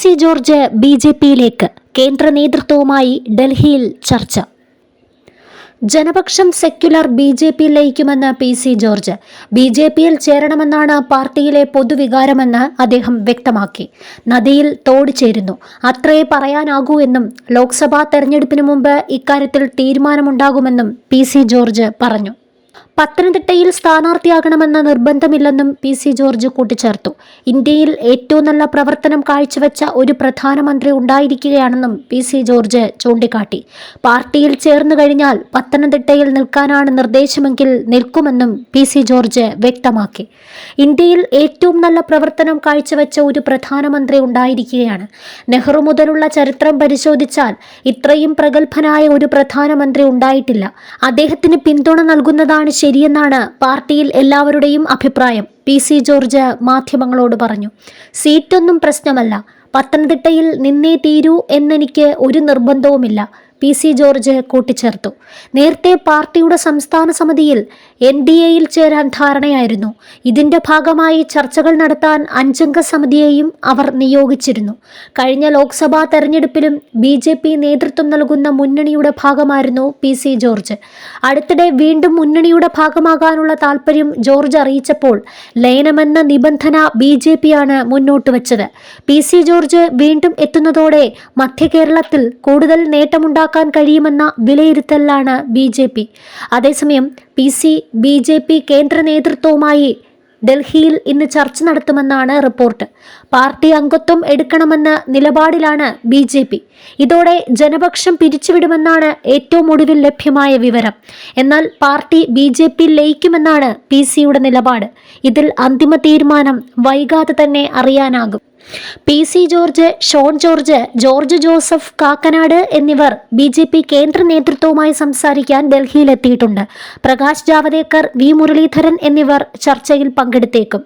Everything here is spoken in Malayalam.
സി ജോർജ് ബി ജെ പിയിലേക്ക് കേന്ദ്ര നേതൃത്വവുമായി ഡൽഹിയിൽ ചർച്ച. Janapaksham secular B J P ലയിക്കുമെന്ന് P C George. B J പിയിൽ ചേരണമെന്നാണ് പാർട്ടിയിലെ പൊതുവികാരമെന്ന് അദ്ദേഹം വ്യക്തമാക്കി. നദിയിൽ തോട് ചേരുന്നു. അത്രയേ പറയാനാകൂ എന്നും ലോക്സഭാ തെരഞ്ഞെടുപ്പിന് മുമ്പ് ഇക്കാര്യത്തിൽ തീരുമാനമുണ്ടാകുമെന്നും പി സി ജോർജ് പറഞ്ഞു. പത്തനംതിട്ടയിൽ സ്ഥാനാർത്ഥിയാകണമെന്ന നിർബന്ധമില്ലെന്നും പി സി ജോർജ് കൂട്ടിച്ചേർത്തു. ഇന്ത്യയിൽ ഏറ്റവും നല്ല പ്രവർത്തനം കാഴ്ചവെച്ച ഒരു പ്രധാനമന്ത്രി ഉണ്ടായിരിക്കുകയാണെന്നും പി സി ജോർജ് ചൂണ്ടിക്കാട്ടി. പാർട്ടിയിൽ ചേർന്നു കഴിഞ്ഞാൽ പത്തനംതിട്ടയിൽ നിൽക്കാനാണ് നിർദ്ദേശമെങ്കിൽ നിൽക്കുമെന്നും പി സി ജോർജ് വ്യക്തമാക്കി. ഇന്ത്യയിൽ ഏറ്റവും നല്ല പ്രവർത്തനം കാഴ്ചവെച്ച ഒരു പ്രധാനമന്ത്രി ഉണ്ടായിരിക്കുകയാണ്. നെഹ്റു മുതലുള്ള ചരിത്രം പരിശോധിച്ചാൽ ഇത്രയും പ്രഗത്ഭനായ ഒരു പ്രധാനമന്ത്രി ഉണ്ടായിട്ടില്ല. അദ്ദേഹത്തിന് പിന്തുണ നൽകുന്നതാണ് ശരിയെന്നാണ് പാർട്ടിയിൽ എല്ലാവരുടെയും അഭിപ്രായം. പി സി ജോർജ് മാധ്യമങ്ങളോട് പറഞ്ഞു സീറ്റൊന്നും പ്രശ്നമല്ല. പത്തനംതിട്ടയിൽ നിന്നേ തീരൂ എന്നെനിക്ക് ഒരു നിർബന്ധവുമില്ല. പി സി ജോർജ് കൂട്ടിച്ചേർത്തു. നേരത്തെ പാർട്ടിയുടെ സംസ്ഥാന സമിതിയിൽ എൻ ഡി എയിൽ ചേരാൻ ധാരണയായിരുന്നു. ഇതിന്റെ ഭാഗമായി ചർച്ചകൾ നടത്താൻ അഞ്ചംഗ സമിതിയെയും അവർ നിയോഗിച്ചിരുന്നു. കഴിഞ്ഞ ലോക്സഭാ തെരഞ്ഞെടുപ്പിലും ബി ജെ പി നേതൃത്വം നൽകുന്ന മുന്നണിയുടെ ഭാഗമായിരുന്നു പി സി ജോർജ്. അടുത്തിടെ വീണ്ടും മുന്നണിയുടെ ഭാഗമാകാനുള്ള താൽപ്പര്യം ജോർജ് അറിയിച്ചപ്പോൾ ലയനമെന്ന നിബന്ധന ബി ജെ പിയാണ് മുന്നോട്ട് വെച്ചത്. പി സി ജോർജ് വീണ്ടും എത്തുന്നതോടെ മധ്യ കേരളത്തിൽ കൂടുതൽ നേട്ടമുണ്ടാക്കാൻ കഴിയുമെന്ന വിലയിരുത്തലിലാണ് ബി ജെ പി. അതേസമയം P C B J P കേന്ദ്ര നേതൃത്വവുമായി ഡൽഹിയിൽ ഇന്ന് ചർച്ച നടത്തുമെന്നാണ് റിപ്പോർട്ട്. പാർട്ടി അംഗത്വം എടുക്കണമെന്ന നിലപാടിലാണ് ബി ജെ പി. ഇതോടെ ജനപക്ഷം പിരിച്ചുവിടുമെന്നാണ് ഏറ്റവും ഒടുവിൽ ലഭ്യമായ വിവരം. എന്നാൽ പാർട്ടി ബി ജെ പി ലയിക്കുമെന്നാണ് പി സിയുടെ നിലപാട്. ഇതിൽ അന്തിമ തീരുമാനം വൈകാതെ തന്നെ അറിയാനാകും. പി സി ജോർജ് ഷോൺ ജോർജ് ജോർജ് ജോസഫ് കാക്കനാട് എന്നിവർ ബി ജെ പി കേന്ദ്ര നേതൃത്വവുമായി സംസാരിക്കാൻ ഡൽഹിയിലെത്തിയിട്ടുണ്ട്. പ്രകാശ് ജാവദേക്കർ വി മുരളീധരൻ എന്നിവർ ചർച്ചയിൽ പങ്കെടുത്തേക്കും.